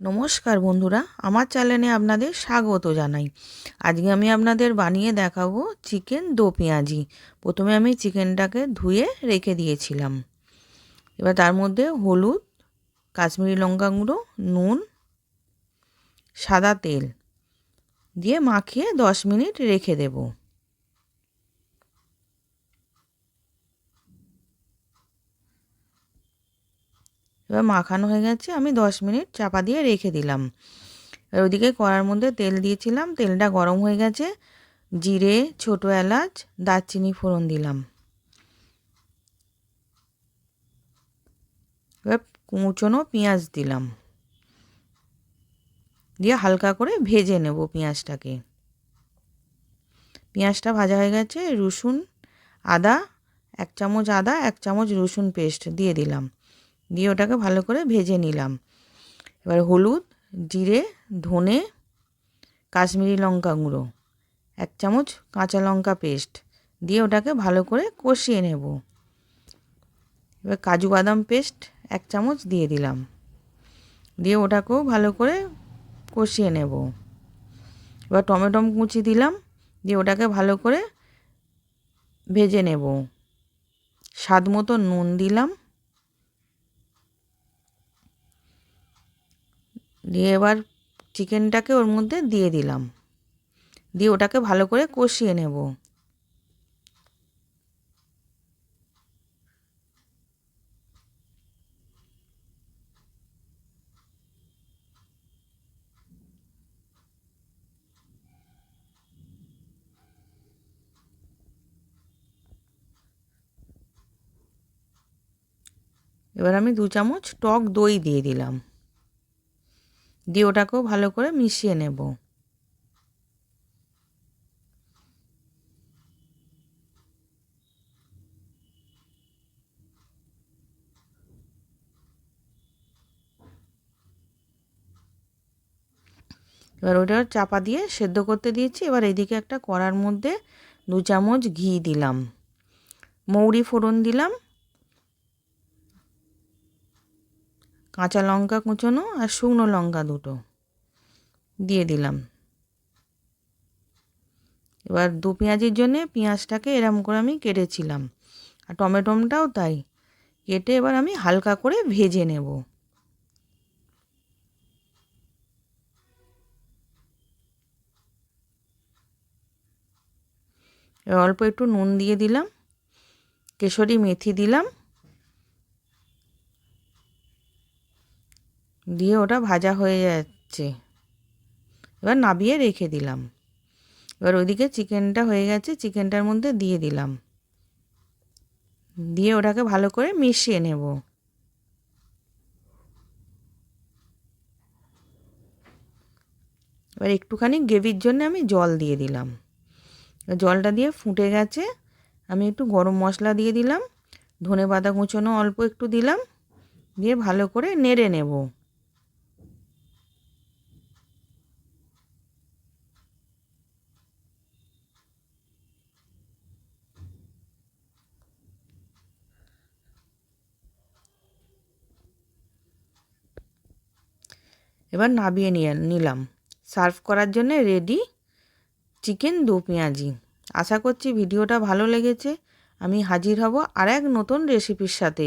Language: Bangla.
নমস্কার বন্ধুরা, আমার চ্যানেলে আপনাদের স্বাগত জানাই। আজকে আমি আপনাদের বানিয়ে দেখাবো চিকেন দো পেঁয়াজি। প্রথমে আমি চিকেনটাকে ধুয়ে রেখে দিয়েছিলাম। এবার তার মধ্যে হলুদ, কাশ্মীরি লঙ্কা গুঁড়ো, নুন, সাদা তেল দিয়ে মাখিয়ে দশ মিনিট রেখে দেবো। এবার মাখানো হয়ে গেছে, আমি দশ মিনিট চাপা দিয়ে রেখে দিলাম। এবার ওইদিকে কড়ার মধ্যে তেল দিয়েছিলাম, তেলটা গরম হয়ে গেছে, জিরে, ছোটো এলাচ, দারচিনি ফোড়ন দিলাম। এবার কুচনো পেঁয়াজ দিলাম। দিয়ে হালকা করে ভেজে নেব পেঁয়াজটাকে। পেঁয়াজটা ভাজা হয়ে গেছে, রসুন, আদা, এক চামচ আদা, এক চামচ রসুন পেস্ট দিয়ে দিলাম। দিয়ে ওটাকে ভালো করে ভেজে নিলাম। এবার হলুদ, জিরে, ধনে, কাশ্মীরি লঙ্কা গুঁড়ো, এক চামচ কাঁচা লঙ্কা পেস্ট দিয়ে ওটাকে ভালো করে কষিয়ে নেব। এবার কাজু বাদাম পেস্ট এক চামচ দিয়ে দিলাম। দিয়ে ওটাকেও ভালো করে কষিয়ে নেব। এবার টমেটো কুচি দিলাম, দিয়ে ওটাকে ভালো করে ভেজে নেব। স্বাদ মতো নুন দিলাম। দিয়ে এবার চিকেনটাকে ওর মধ্যে দিয়ে দিলাম। দিয়ে ওটাকে ভালো করে কষিয়ে নেব। এবার আমি দু চামচ টক দই দিয়ে দিলাম। দিয়ে ওটাকেও ভালো করে মিশিয়ে নেব। এবার ওটা চাপা দিয়ে সেদ্ধ করতে দিয়েছি। এবার এদিকে একটা কড়ার মধ্যে দু চামচ ঘি দিলাম। মৌরি ফোড়ন দিলাম। কাঁচা লঙ্কা কুচোনো আর শুকনো লঙ্কা দুটো। দিয়ে দিলাম। এবার দু পেঁয়াজির জন্যে পেঁয়াজটাকে এরম করে আমি কেটেছিলাম। আর টমেটোমটাও তাই। কেটে এবার আমি হালকা করে ভেজে নেব। অল্প একটু নুন দিয়ে দিলাম। কেশরি মেথি দিলাম। দিয়ে ওটা ভাজা হয়ে যাচ্ছে। এবার নাবিয়ে রেখে দিলাম। এবার ওইদিকে চিকেনটা হয়ে গেছে, চিকেনটার মধ্যে দিয়ে দিলাম। দিয়ে ওটাকে ভালো করে মিশিয়ে নেব। এবার একটুখানি গ্রেভির জন্য আমি জল দিয়ে দিলাম। জলটা দিয়ে ফুটে গেছে। আমি একটু গরম মশলা দিয়ে দিলাম। ধনে পাতা কুচোনো অল্প একটু দিলাম। দিয়ে ভালো করে নেড়ে নেব। এবার নাবিয়ে নিয়ে নিলাম। সার্ভ করার জন্য রেডি চিকেন দু পেঁয়াজি। আশা করছি ভিডিওটা ভালো লেগেছে। আমি হাজির হব আর এক নতুন রেসিপির সাথে।